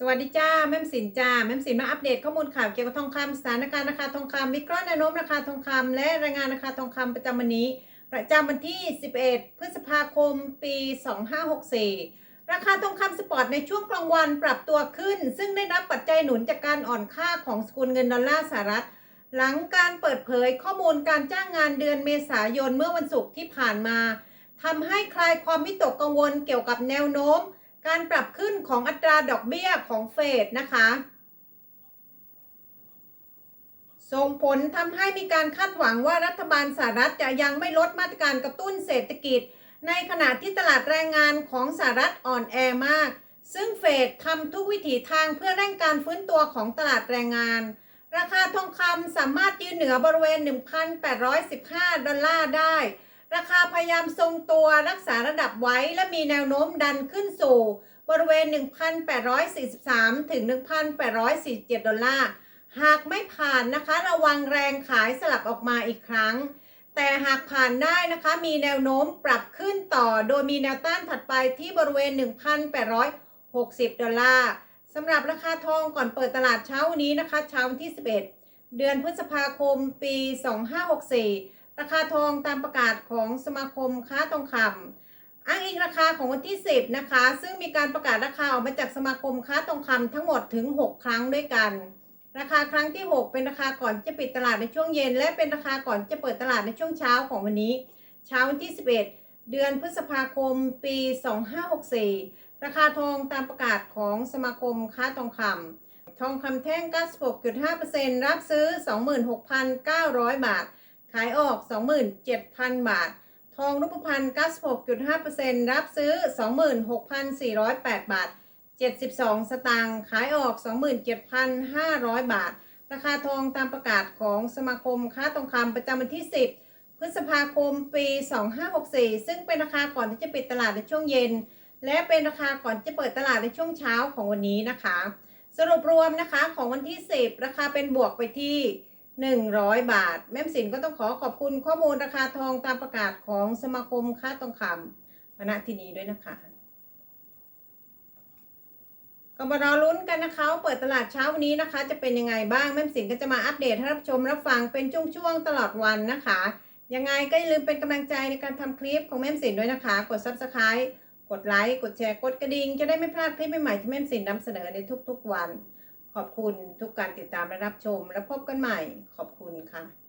สวัสดีจ้าแม่มสินจ้าแม่มสินมาอัปเดตข้อมูลข่าวเกี่ยวกับทองคำสถานการณ์ราคาทองคำวิเคราะห์แนวโน้มราคาทองคำและรายงานราคาทองคำประจำวันนี้ ประจำวันที่ 11 พฤษภาคม ปี 2564 ราคาทองคำสปอร์ตในช่วงกลางวันปรับตัวขึ้น ซึ่งได้รับปัจจัยหนุนจากการอ่อนค่าของสกุลเงินดอลลาร์สหรัฐ หลังการเปิดเผยข้อมูลการจ้างงานเดือนเมษายนเมื่อวันศุกร์ที่ผ่านมาทำให้คลายความวิตกกังวลเกี่ยวกับแนวโน้ม การปรับขึ้นของอัตราดอกเบี้ยของเฟดนะคะส่งผลทำให้มีการคาดหวังว่ารัฐบาลสหรัฐจะยังไม่ลดมาตรการกระตุ้นเศรษฐกิจ ในขณะที่ตลาดแรงงานของสหรัฐอ่อนแอมาก ซึ่งเฟดทำทุกวิถีทางเพื่อเร่งการฟื้นตัวของตลาดแรงงาน ราคาทองคำสามารถยืนเหนือบริเวณ 1,815 ดอลลาร์ได้ ราคาพยายามทรงตัวรักษาระดับไว้และมีแนวโน้มดันขึ้นสู่บริเวณ 1,843 ถึง 1,847 ดอลลาร์ หากไม่ผ่านนะคะ ระวังแรงขายสลับออกมาอีกครั้ง แต่หากผ่านได้นะคะ มีแนวโน้มปรับขึ้นต่อ โดยมีแนวต้านถัดไปที่บริเวณ 1,860 ดอลลาร์สำหรับราคาทองก่อนเปิดตลาดเช้านนี้นะคะ เช้าวันที่ 11 เดือนพฤษภาคมปี 2564 ราคาทองตามประกาศของสมาคมค้าทองคำอ้างอิงราคาของวันที่ 10 นะคะ ซึ่งมีการประกาศราคาออกมาจากสมาคมค้าทองคำทั้งหมดถึง 6 ครั้งด้วยกัน ราคาครั้งที่ 6 เป็นราคาก่อนจะปิดตลาดในช่วงเย็น และเป็นราคาก่อนจะเปิดตลาดในช่วงเช้าของวันนี้ เช้าวันที่ 11 เดือนพฤษภาคมปี 2564 ราคาทองตามประกาศของสมาคมค้าทองคำทองคำแท่ง 96.5%รับซื้อ 26,900 บาท ขายออก 27,000 บาท ทองรูปพรรณ96.5%รับซื้อ 26,408 บาท 72 สตางค์ขายออก 27,500 บาท ราคาทองตามประกาศของสมาคมค้าทองคำประจำวันที่ 10 พฤษภาคมปี 2564 ซึ่งเป็นราคาก่อนที่จะปิดตลาดในช่วงเย็น และเป็นราคาก่อนจะเปิดตลาดในช่วงเช้าของวันนี้นะคะ สรุปรวมนะคะของวันที่ 10 ราคาเป็นบวกไปที่ 100 บาท แม่มสินก็ต้องขอขอบคุณข้อมูลราคาทองตามประกาศของสมาคมค้าทองคำณที่นี้ด้วยนะคะ ก็มารอลุ้นกันนะคะ เปิดตลาดเช้าวันนี้นะคะ จะเป็นยังไงบ้างแม่มสินก็จะมาอัปเดตให้รับชมรับฟังเป็นช่วงๆตลอดวันนะคะ ยังไงก็อย่าลืมเป็นกำลังใจในการทำคลิปของแม่มสินด้วยนะคะ กด subscribe กดไลค์ กดแชร์ กดกระดิ่ง จะได้ไม่พลาดคลิปใหม่ๆที่แม่มสินนำเสนอในทุกๆวัน ขอบคุณทุกการติดตามและรับชม แล้วพบกันใหม่ขอบคุณค่ะ